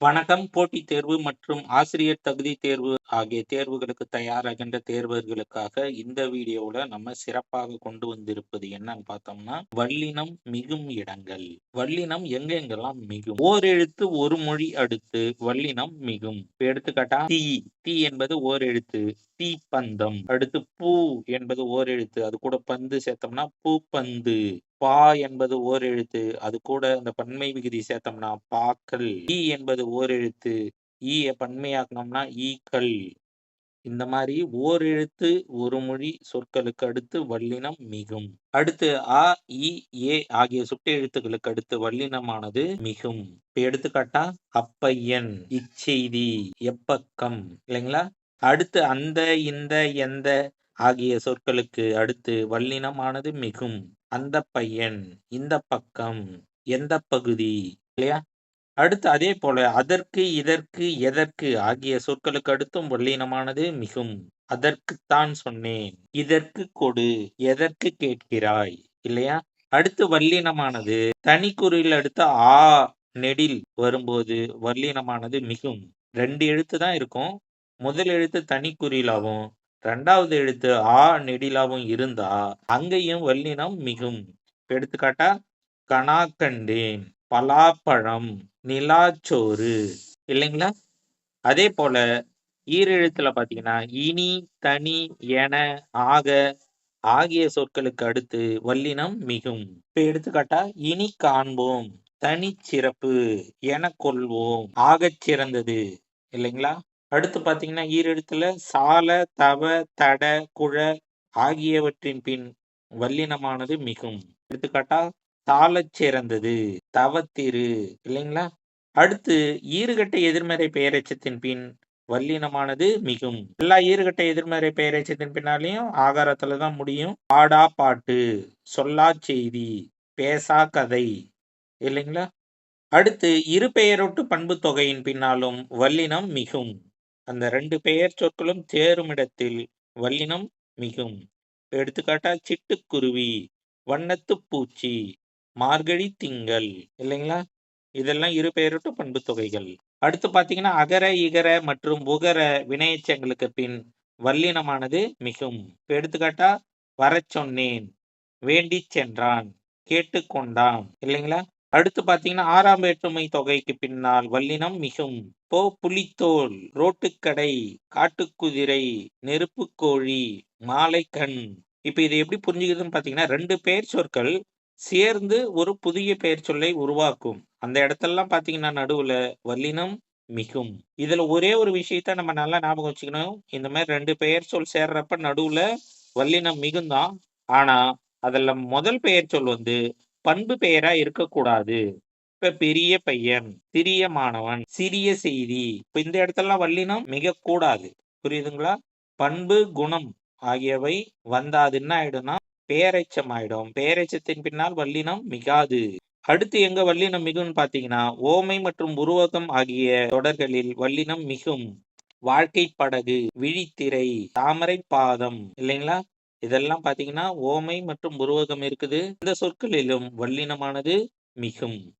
வணக்கம். போட்டித் தேர்வு மற்றும் ஆசிரியர் தகுதி தேர்வு ஆகிய தேர்வுகளுக்கு தயாராகின்ற தேர்வர்களுக்காக இந்த வீடியோல நம்ம சிறப்பாக கொண்டு வந்திருப்பது என்னன்னு பார்த்தோம்னா, வல்லினம் மிகும் இடங்கள். வல்லினம் எங்கெங்கெல்லாம் மிகும்? ஓரெழுத்து ஒரு மொழி அடுத்து வல்லினம் மிகும். எடுத்துக்காட்டா தீ தீ என்பது ஓரெழுத்து. பந்தம் அடுத்து பூ என்பது ஓரெழுத்து. அது கூட பந்து சேர்த்தோம்னா பூ பந்து பா என்பது ஓரெழுத்து. அது கூட அந்த பன்மை விகுதி சேர்த்தோம்னா பாக்கள். ஈ என்பது ஓரெழுத்து. ஈய பன்மையாக்கணும்னா ஈக்கள். இந்த மாரி ஓரெழுத்து ஒரு மொழி சொற்களுக்கு அடுத்து வல்லினம் மிகும். அடுத்து அ, இ, ஏ ஆகிய சுட்டெழுத்துக்களுக்கு அடுத்து வல்லினமானது மிகும். இப்ப எடுத்துக்காட்டா அப்பையன், இச்செய்தி, எப்பக்கம் இல்லைங்களா? அடுத்து அந்த, இந்த, எந்த ஆகிய சொற்களுக்கு அடுத்து வல்லினமானது மிகும். அந்த பையன், இந்த பக்கம், எந்த பகுதி இல்லையா? அடுத்து அதே போல அதற்கு, இதற்கு, எதற்கு ஆகிய சொற்களுக்கு அடுத்தும் வல்லினமானது மிகும். அதற்குத்தான் சொன்னேன். இதற்கு கொடு. எதற்கு கேட்கிறாய் இல்லையா? அடுத்து வல்லினமானது தனிக்குறியில் அடுத்த ஆ நெடில் வரும்போது வல்லினமானது மிகும். ரெண்டு எழுத்து தான் இருக்கும். முதல் எழுத்து தனிக்குறிலாவும், ரெண்டாவது எழுத்து ஆ நெடிலாவும் இருந்தா, அங்கேயும் வல்லினம் மிகும். இப்ப எடுத்துக்காட்டா கனா கண்டேன், பலாப்பழம், நிலாச்சோறு இல்லைங்களா? அதே போல ஈரெழுத்துல பாத்தீங்கன்னா இனி, தனி, என, ஆக ஆகிய சொற்களுக்கு அடுத்து வல்லினம் மிகும். இப்ப எடுத்துக்காட்டா இனி காண்போம், தனிச் சிறப்பு, என கொள்வோம், ஆகச் சிறந்தது இல்லைங்களா? அடுத்து பார்த்தீங்கன்னா, ஈரெழுத்துல சால, தவ, தட, குழ ஆகியவற்றின் பின் வல்லினமானது மிகும். எடுத்துக்காட்டா சாலச் சிறந்தது, தவத்திரு இல்லைங்களா? அடுத்து ஈறுகெட்ட எதிர்மறை பெயரச்சத்தின் பின் வல்லினமானது மிகும். எல்லா ஈறுகெட்ட எதிர்மறை பெயரச்சத்தின் பின்னாலையும் ஆகாரத்துல தான் முடியும். ஆடா பாட்டு, சொல்லா செய்தி, பேசா கதை இல்லைங்களா? அடுத்து இரு பெயரொட்டு பண்பு தொகையின் பின்னாலும் வல்லினம் மிகும். அந்த ரெண்டு பெயர் சொற்களும் சேருமிடத்தில் வல்லினம் மிகும். எடுத்துக்காட்டா சிட்டுக்குருவி, வண்ணத்து பூச்சி, மார்கழி திங்கள் இல்லைங்களா? இதெல்லாம் இரு பெயரிட்டு பண்பு தொகைகள். அடுத்து பார்த்தீங்கன்னா, அகர, இகர மற்றும் உகர வினையச்சங்களுக்கு பின் வல்லினமானது மிகும். எடுத்துக்காட்டா வர சொன்னேன், வேண்டிச் சென்றான், கேட்டுக்கொண்டான் இல்லைங்களா? அடுத்து பாத்தீங்கன்னா ஆறாம் வேற்றுமை தொகைக்கு பின்னால் வல்லினம் மிகும். போ புலித்தோல், ரோட்டுக்கடை, காட்டுக்குதிரை, நெருப்புக்கோழி, மாலைக்கண். இப்ப இதை எப்படி புரிஞ்சுக்கிறதுன்னு பார்த்தீங்கன்னா, ரெண்டு பெயர் சொற்கள் சேர்ந்து ஒரு புதிய பெயர் சொல்லை உருவாக்கும். அந்த இடத்துலலாம் பார்த்தீங்கன்னா, நடுவுல வல்லினம் மிகும். இதுல ஒரே ஒரு விஷயத்த நம்ம நல்லா ஞாபகம் வச்சுக்கணும். இந்த மாதிரி ரெண்டு பெயர் சொல் சேர்றப்ப நடுவுல வல்லினம் மிகும் தான். ஆனா, அதுல முதல் பெயர் சொல் வந்து பண்பு பெயரா இருக்கக்கூடாது. இப்ப பெரிய பையன், சிறிய மாணவன், சிறிய செய்தி. இப்ப இந்த இடத்துலலாம் வல்லினம் மிகக்கூடாது. புரியுதுங்களா? பண்பு, குணம் ஆகியவை வந்தா அது என்ன ஆயிடும்னா, பேரைச்சம் ஆயிடும். பேரைச்சத்தின் பின்னால் வல்லினம் மிகாது. அடுத்து எங்க வல்லினம் மிகும்னு பார்த்தீங்கன்னா, ஓமை மற்றும் உருவகம் ஆகிய தொடர்களில் வல்லினம் மிகும். வாழ்க்கை படகு, விழித்திரை, தாமரை பாதம் இல்லைங்களா? இதெல்லாம் பாத்தீங்கன்னா ஓமை மற்றும் உருவகம் இருக்குது. இந்த சொற்களிலும் வல்லினமானது மிகும்.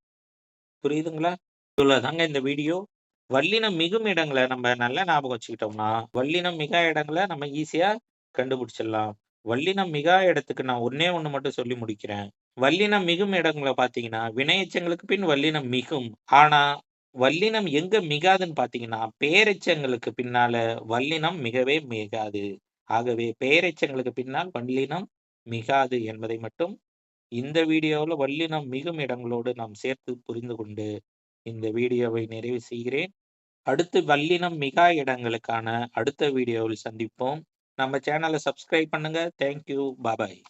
புரியுதுங்களா? இவ்வளவுதாங்க இந்த வீடியோ. வல்லினம் மிகும் இடங்களை நம்ம நல்லா ஞாபகம் வச்சுக்கிட்டோம்னா, வல்லினம் மிகா இடங்களை நம்ம ஈஸியா கண்டுபிடிச்சிடலாம். வல்லினம் மிகா இடத்துக்கு நான் ஒண்ணே ஒண்ணு மட்டும் சொல்லி முடிக்கிறேன். வல்லினம் மிகும் இடங்களை பாத்தீங்கன்னா வினையச்சங்களுக்கு பின் வல்லினம் மிகும். ஆனா, வல்லினம் எங்க மிகாதுன்னு பாத்தீங்கன்னா பேரெச்சங்களுக்கு பின்னால வல்லினம் மிகவே மிகாது. ஆகவே பெயரெச்சங்களுக்கு பின்னால் வல்லினம் மிகாது என்பதை மட்டும் இந்த வீடியோவில் வல்லினம் மிகும் இடங்களோடு நாம் சேர்த்து புரிந்து கொண்டு, இந்த வீடியோவை நிறைவு செய்கிறேன். அடுத்து வல்லினம் மிகா இடங்களுக்கான அடுத்த வீடியோவில் சந்திப்போம். நம்ம சேனலை சப்ஸ்கிரைப் பண்ணுங்க. Thank you.